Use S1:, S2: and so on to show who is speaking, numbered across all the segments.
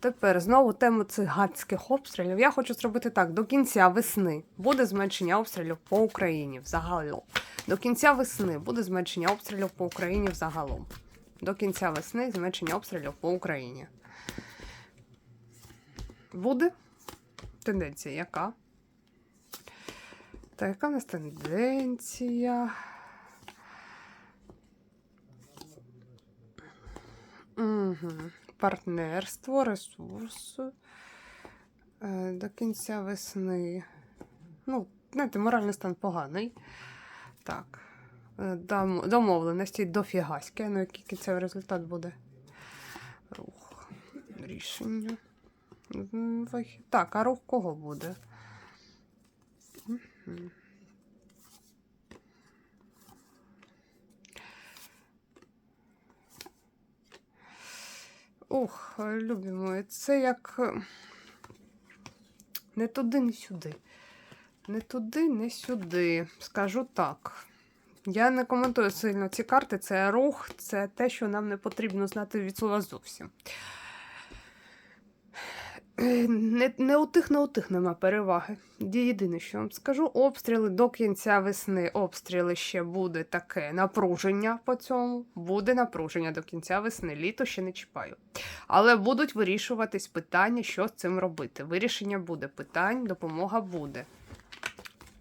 S1: Тепер знову тему цих обстрілів. Я хочу зробити так: до кінця весни буде зменшення обстрілів по Україні взагалом. До кінця весни буде зменшення обстрілів по Україні взагалом. До кінця весни зменшення обстрілів по Україні. Буде? Тенденція яка? Так, яка в нас тенденція? Угу. Партнерство, ресурси. Е, До кінця весни. Ну, знаєте, моральний стан поганий. Так. Е, дом- Домовленості дофігаськи. Ну, який кінцевий результат буде? Рух. Рішення. Так, а рух кого буде? Мгм. Ух, любі мої, це як е, не туди, не сюди. Не туди, не сюди. Скажу так. Я не коментую сильно ці карти, це рух, це те, що нам не потрібно знати від слова зовсім. Не, не у тих, не у тих нема переваги. Єдине, що вам скажу, обстріли до кінця весни. Обстріли ще буде таке напруження по цьому. Буде напруження до кінця весни. Літо ще не чіпаю. Але будуть вирішуватись питання, що з цим робити. Вирішення буде питань, допомога буде.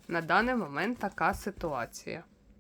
S1: На даний момент така ситуація.